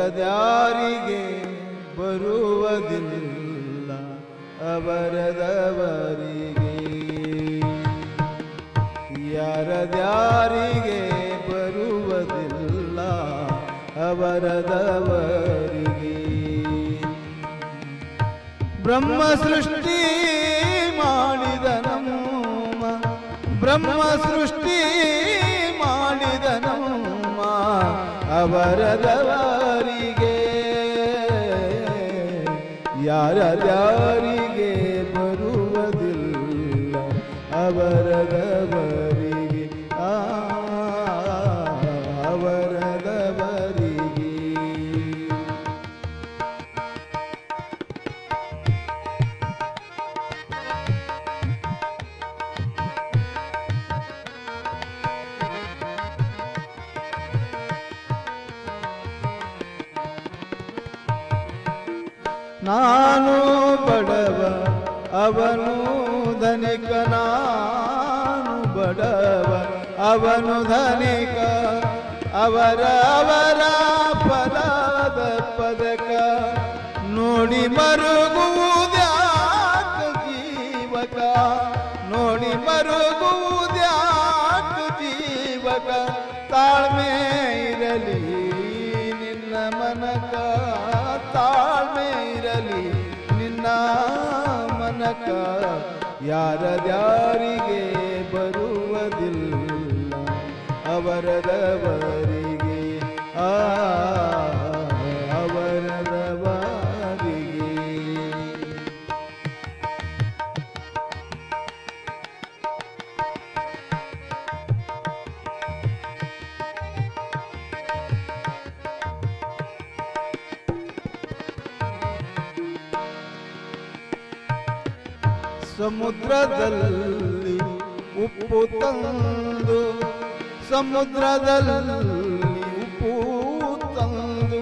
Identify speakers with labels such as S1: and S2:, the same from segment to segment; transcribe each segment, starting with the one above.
S1: ಯಾರದ್ಯಾರಿಗೆ ಬರುವುದಿಲ್ಲ ಅವರದವರಿಗೆ. ಯಾರದಾರಿಗೆ ಬರುವುದಿಲ್ಲ ಅವರದವರಿಗೆ. ಬ್ರಹ್ಮ ಸೃಷ್ಟಿ ಮಾಡಿದ ನಮ್ಮ ಬ್ರಹ್ಮ ಸೃಷ್ಟಿ ಮಾಡಿದ ನಮ್ಮ. ಅವರದವರಿಗೆ ಯಾರದ್ಯಾರಿಗೆ ಬರುವುದಿಲ್ಲ ಅವರದವರಿಗೆ ನಾನು ಬಡವ, ಅವನು ಧನಿಕ, ನಾನು ಬಡವ, ಅವನು ಧನಿಕ ಅವರ ಅವರ ಪದದ ಪದಕ. ನೋಡಿ ಮರುಗುವುದ್ಯಾಕ ಜೀವಕ, ನೋಡಿ ಮರುಗುವುದ್ಯಾಕ ಜೀವಕ. ತಾಳ್ಮೆ ಇರಲಿ ನಿನ್ನ ಮನಕ. ತಾಳ್ಮೆ ಇರಲಿ ನಿನ್ನ ಮನಕ ಯಾರದ್ಯಾರಿಗೆ ಬರುವುದಿಲ್ಲ ಅವರದವರಿಗೆ ಆ ಸಮುದ್ರದಲ್ಲಿ ಉಪ್ಪು ತಂದು, ಸಮುದ್ರದಲ್ಲಿ ಉಪ್ಪು ತಂದು,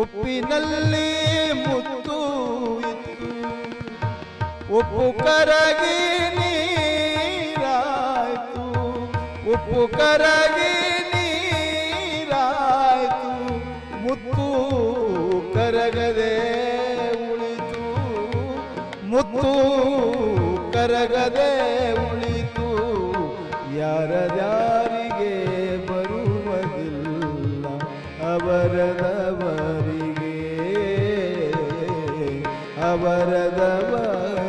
S1: ಉಪ್ಪಿನಲ್ಲಿ ಮುತ್ತು ಇತ್ತು. ಉಪ್ಪು ಕರಗಿ ನೀರಾಯ್ತು, ಉಪ್ಪು ಕರಗಿ ನೀರಾಯ್ತು. ಮುತ್ತು ಮುತ್ತು ಕರಗದೆ ಉಳಿತು ಯಾರದ್ಯಾರಿಗೆ ಬರುವುದಿಲ್ಲ ಅವರದವರಿಗೆ ಅವರದವರಿಗೆ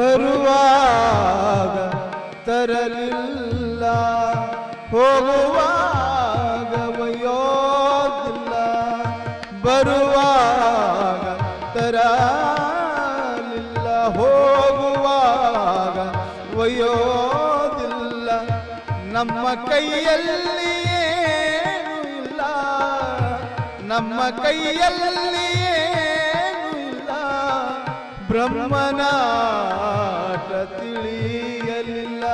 S1: ಬರುವಾಗ ತರಲಿಲ್ಲ ಹೋಗುವಾಗ ಒಯ್ಯೋದಿಲ್ಲ. ಬರುವಾಗ ತರಲಿಲ್ಲ ಹೋಗುವಾಗ ಒಯ್ಯೋದಿಲ್ಲ. ನಮ್ಮ ಕೈಯಲ್ಲಿ ಇಲ್ಲ ನಮ್ಮ ಕೈಯಲ್ಲಿ ಬ್ರಹ್ಮನಾಟ ತಿಳಿಯಲಿಲ್ಲ.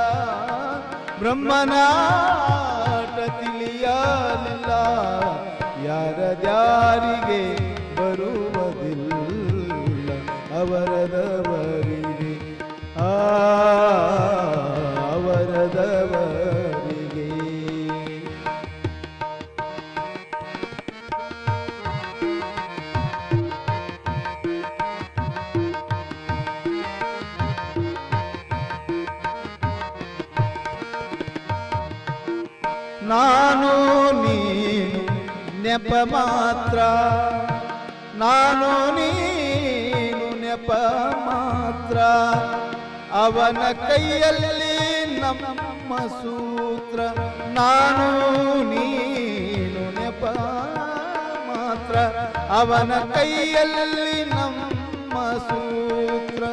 S1: ಬ್ರಹ್ಮನಾಟ ತಿಳಿಯಲಿಲ್ಲ. ಯಾರ ಜಾರಿಗೆ ಬರುವುದಿಲ್ಲ ಅವರದವರಿಗೆ ಆ ನಾನು, ನೀನು ನೆಪ ಮಾತ್ರ. ನಾನು, ನೀನು ನೆಪ ಮಾತ್ರ. ಅವನ ಕೈಯಲ್ಲಿ ನಮ್ಮ ಸೂತ್ರ. ನಾನು, ನೀನು ನೆಪ ಮಾತ್ರ. ಅವನ ಕೈಯಲ್ಲಿ ನಮ್ಮ ಸೂತ್ರ.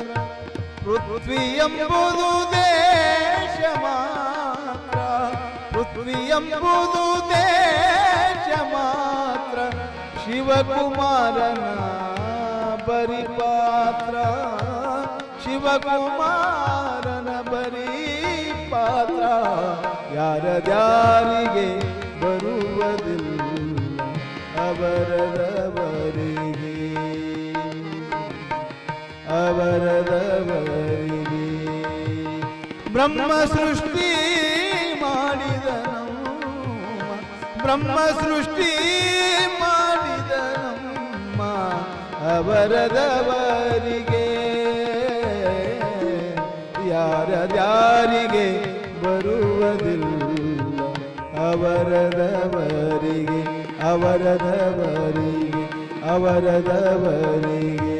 S1: ಪೃಥ್ವಿ ಎಂಬುದು ದೇಶ ಪೃಥ್ವಿ ಎಂಬುದು ದೇಶ ಮಾತ್ರ ಶಿವಕುಮಾರನ ಬರಿ ಪಾತ್ರ ಶಿವಕುಮಾರನ ಬರೀ ಮಾತ್ರ ಯಾರದ್ಯಾರಿಗೆ ಬರುವುದಿಲ್ಲ ಅವರದವರಿಗೆ ಅವರದವರಿಗೆ ಬ್ರಹ್ಮ ಸೃಷ್ಟಿ ಬ್ರಹ್ಮ ಸೃಷ್ಟಿ ಮಾಡಿದ ನಮ್ಮ ಅವರದವರಿಗೆ. ಯಾರ್ಯಾರಿಗೆ ಬರುವುದಿಲ್ಲ ಅವರದವರಿಗೆ ಅವರದವರಿಗೆ ಅವರದವರಿಗೆ.